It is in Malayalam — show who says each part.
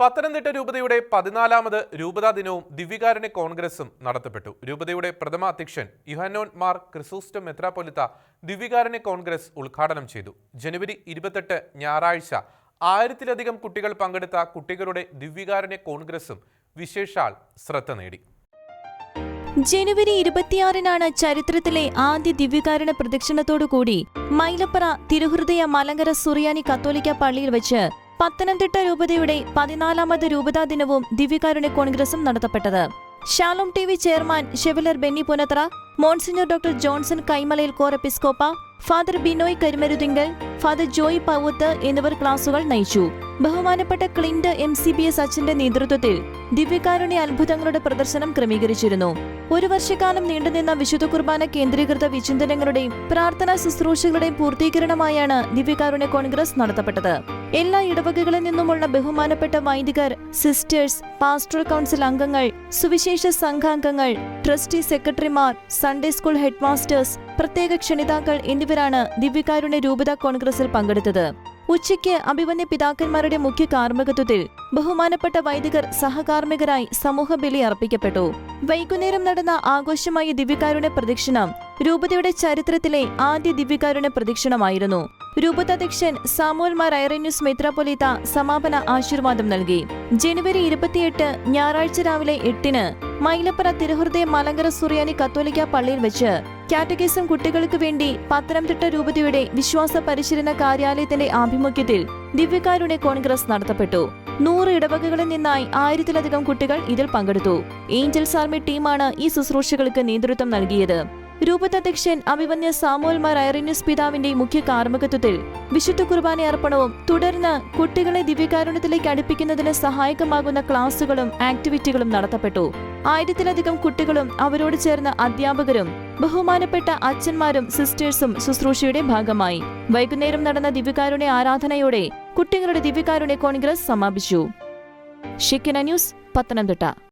Speaker 1: പത്തനംതിട്ട രൂപതയുടെ പതിനാലാമത് രൂപതാ ദിനവും ദിവ്യകാരുണ്യ കോൺഗ്രസും നടത്തപ്പെട്ടു. രൂപതയുടെ പ്രഥമ അധ്യക്ഷൻ യുഹാനോൻ മാർ ക്രിസോസ്റ്റം മെത്രാപൊലിത്ത ദിവ്യകാരുണ്യ കോൺഗ്രസ് ഉദ്ഘാടനം ചെയ്തു. ജനുവരി ഇരുപത്തെട്ട് ഞായറാഴ്ച ആയിരത്തിലധികം കുട്ടികൾ പങ്കെടുത്ത കുട്ടികളുടെ ദിവ്യകാരുണ്യ കോൺഗ്രസും വിശേഷാൽ ശ്രദ്ധ നേടി.
Speaker 2: ജനുവരി ഇരുപത്തിയാറിനാണ് ചരിത്രത്തിലെ ആദ്യ ദിവ്യകാരുണ പ്രദക്ഷിണത്തോടുകൂടി മൈലപ്പറ തിരുഹൃദയ മലങ്കര സുറിയാനി കത്തോലിക്ക പള്ളിയിൽ വെച്ച് പത്തനംതിട്ട രൂപതയുടെ പതിനാലാമത് രൂപതാ ദിനവും ദിവ്യകാരുണ്യ കോൺഗ്രസും നടത്തപ്പെട്ടത്. Shalom T V chairman chevalier Benny Punathara monsignor doctor Johnson Kaimalayil core എപ്പിസ്കോപ്പ ഫാദർ ബിനോയ് കരിമരുതിങ്കൽ ഫാദർ ജോയ് പവത്ത് എന്നിവർ ക്ലാസുകൾ നയിച്ചു. ബഹുമാനപ്പെട്ട ക്ലിൻഡ് എം സി ബി എസ് അച്ഛന്റെ നേതൃത്വത്തിൽ ദിവ്യകാരുണ്യ അത്ഭുതങ്ങളുടെ പ്രദർശനം ക്രമീകരിച്ചിരുന്നു. ഒരു വർഷക്കാലം നീണ്ടുനിന്ന വിശുദ്ധ കുർബാന കേന്ദ്രീകൃത വിചിന്തനങ്ങളുടെയും പ്രാർത്ഥനാ ശുശ്രൂഷകളുടെയും പൂർത്തീകരണമായാണ് ദിവ്യകാരുണ്യ കോൺഗ്രസ് നടത്തപ്പെട്ടത്. എല്ലാ ഇടവകകളിൽ നിന്നുമുള്ള ബഹുമാനപ്പെട്ട വൈദികർ സിസ്റ്റേഴ്സ് പാസ്റ്റർ കൗൺസിൽ അംഗങ്ങൾ സുവിശേഷ സംഘാംഗങ്ങൾ ട്രസ്റ്റി സെക്രട്ടറിമാർ സൺഡേ സ്കൂൾ ഹെഡ് മാസ്റ്റേഴ്സ് പ്രത്യേക ക്ഷണിതാക്കൾ എന്നിവരാണ് ദിവ്യകാരുണ്യ രൂപത കോൺഗ്രസിൽ പങ്കെടുത്തത്. ഉച്ചയ്ക്ക് അഭിമന്യ പിതാക്കന്മാരുടെ മുഖ്യ കാർമ്മികത്വത്തിൽ ബഹുമാനപ്പെട്ട വൈദികർ സഹകാർമ്മികരായി സമൂഹ ബലി അർപ്പിക്കപ്പെട്ടു. വൈകുന്നേരം നടന്ന ആഘോഷമായ ദിവ്യകാരുണ്യ പ്രദക്ഷിണം രൂപതയുടെ ചരിത്രത്തിലെ ആദ്യ ദിവ്യകാരുണ്യ പ്രദക്ഷിണമായിരുന്നു. രൂപതാധ്യക്ഷൻ സാമുവൽ മാർ ഐറന്യൂസ് മെത്രാപൊലീത്ത സമാപന ആശീർവാദം നൽകി. ജനുവരി ഇരുപത്തിയെട്ട് ഞായറാഴ്ച രാവിലെ എട്ടിന് മൈലപ്പുറ തിരുഹൃദയ മലങ്കര സുറിയാനി കത്തോലിക്ക പള്ളിയിൽ വെച്ച് കാറ്റഗിസം കുട്ടികൾക്ക് വേണ്ടി പത്തനംതിട്ട രൂപതയുടെ വിശ്വാസ പരിശീലന കാര്യാലയത്തിന്റെ ആഭിമുഖ്യത്തിൽ ദിവ്യകാരുണ്യ കോൺഗ്രസ് നടത്തപ്പെട്ടു. നൂറ് ഇടവകകളിൽ നിന്നായി ആയിരത്തിലധികം കുട്ടികൾ ഇതിൽ പങ്കെടുത്തു. ഏഞ്ചൽസ് ആർമി ടീമാണ് ഈ ശുശ്രൂഷകൾക്ക് നേതൃത്വം നൽകിയത്. രൂപതാധ്യക്ഷൻ അഭിമന്യ സാമോൽമാർ മാർ ഐറിന്യൂസ് പിതാവിന്റെ മുഖ്യ കാർമ്മികത്വത്തിൽ വിശുദ്ധ കുർബാന അർപ്പണവും തുടർന്ന് കുട്ടികളെ ദിവ്യകാരുണ്യത്തിലേക്ക് അടുപ്പിക്കുന്നതിന് സഹായകമാകുന്ന ക്ലാസുകളും ആക്ടിവിറ്റികളും നടത്തപ്പെട്ടു. ആയിരത്തിലധികം കുട്ടികളും അവരോട് ചേർന്ന അധ്യാപകരും ബഹുമാനപ്പെട്ട അച്ഛന്മാരും സിസ്റ്റേഴ്സും ശുശ്രൂഷയുടെ ഭാഗമായി. വൈകുന്നേരം നടന്ന ദിവ്യകാരുണ്യ ആരാധനയോടെ കുട്ടികളുടെ ദിവ്യകാരുണ്യ കോൺഗ്രസ് സമാപിച്ചു. Shekinah news Pathanamthitta.